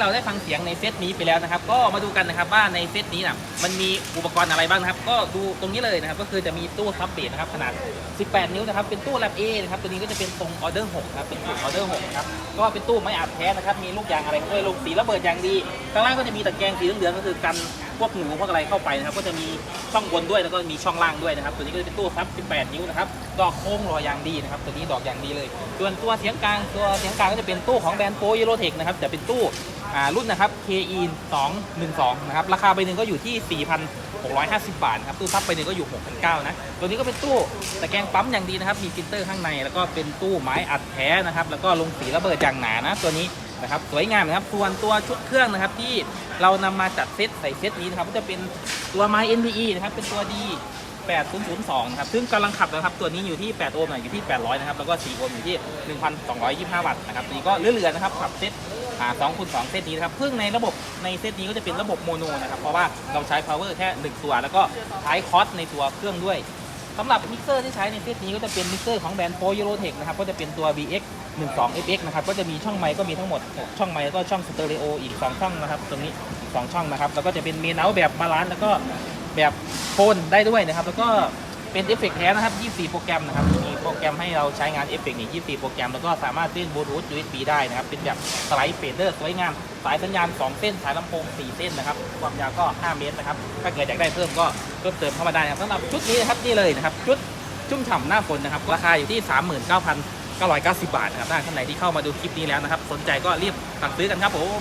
เราได้ฟังเสียงในเซตนี้ไปแล้วนะครับ ก็มาดูกันนะครับว่าในเซตนี้นะมันมีอุปกรณ์อะไรบ้างนะครับ ก็ดูตรงนี้เลยนะครับ ก็คือจะมีตู้ซับเบสนะครับขนาด 18 นิ้วนะครับ เป็นตู้แลบเอนะครับ ตัวนี้ก็จะเป็นทรงออเดอร์6นะครับเป็นออเดอร์6ครับก็เป็นตู้ไม้อัดแท้นะครับ มีลูกยางอะไรด้วยลงสีระเบิดอย่างดีข้างล่างก็จะมีตะแกรงสีเหลืองๆก็คือกัน พวกหนูพวกอะไรเข้าไปนะครับ ก็จะมีช่องบนด้วยแล้วก็มีช่องล่างด้วยนะครับ ตัวนี้ก็จะเป็นตู้ซับ 18 นิ้วนะครับ ดอกโค้งรอยางดีนะครับ ตัวนี้ดอกยางดีเลย ส่วนตัวเสียงกลางตัวเสียงกลางก็จะเป็นตู้ของแบรนด์โปรยูโรเทคนะครับจะเป็นตู้รุ่นนะครับ KE 212 นะครับ ราคาใบหนึ่งก็อยู่ที่ 4,650 บาทครับตู้ซับใบหนึ่งก็อยู่ 6,900นะตัวนี้ก็เป็นตู้ตะแกรงปั๊มอย่างดีนะครับ มีฟิลเตอร์ข้างใน แล้วก็เป็นตู้ไม้อัดแท้นะครับ แล้วก็ลงสีระเบิดอย่างหนานะ ตัวนี้ นะครับสวยงามนะครับส่วนตัวชุดเครื่องนะครับที่เรานำมาจัดเซตใส่เซตนี้นะครับก็จะเป็นตัวไม้ NVE นะครับเป็นตัวดี8002นะครับซึ่งกำลังขับนะครับตัวนี้อยู่ที่ 8 โอห์มอยู่ที่ 800 นะครับ แล้วก็ 4 โอห์มอยู่ที่ 1,225 วัตต์นะครับนี้ก็เหลือๆนะครับขับเซตอ่า2คูณ2เซตนี้นะครับซึ่งในระบบในเซตนี้ก็จะเป็นระบบโมโนนะครับ เพราะว่าเราใช้ power แค่ 1 ตัว แล้วก็ใช้คอสในตัวเครื่องด้วย สำหรับมิกเซอร์ที่ใช้ในเซตนี้ก็จะเป็นมิกเซอร์ของแบรนด์โ o ยูโรเทคนะครับก็จะเป็นตัว BX12FX นะครับก็จะมีช่องไมค์ก็มีทั้งหมด 6 ช่องไมค์แล้วก็ช่องสเตอริโออีก 2 ช่องนะครับ ตรงนี้อีก2ช่องนะครับ แล้วก็จะเป็นเมนเอาแบบบาลานซ์แล้วก็แบบโฟนได้ด้วยนะครับ แล้วก็ เป็นเอฟเฟกต์แท้นะครับ 24 โปรแกรมนะครับ มีโปรแกรมให้เราใช้งานเอฟเฟกต์นี่24 โปรแกรม แล้วก็สามารถเล่นบลูทูธ USB ได้นะครับ เป็นแบบสไลด์เฟเดอร์สวยงาม สายสัญญาณ 2 เส้น สายลำโพง 4 เส้นนะครับ ความยาวก็ 5 เมตรนะครับ ถ้าเกิดอยากได้เพิ่มก็เพิ่มเติมเข้ามาได้นะครับสำหรับชุดนี้นะครับ นี่เลยนะครับ ชุดชุ่มฉ่ำหน้าฝนนะครับ ราคาอยู่ที่ 39,990 บาทนะครับถ้าท่านไหนที่เข้ามาดูคลิปนี้แล้วนะครับ สนใจก็รีบสั่งซื้อกันครับผม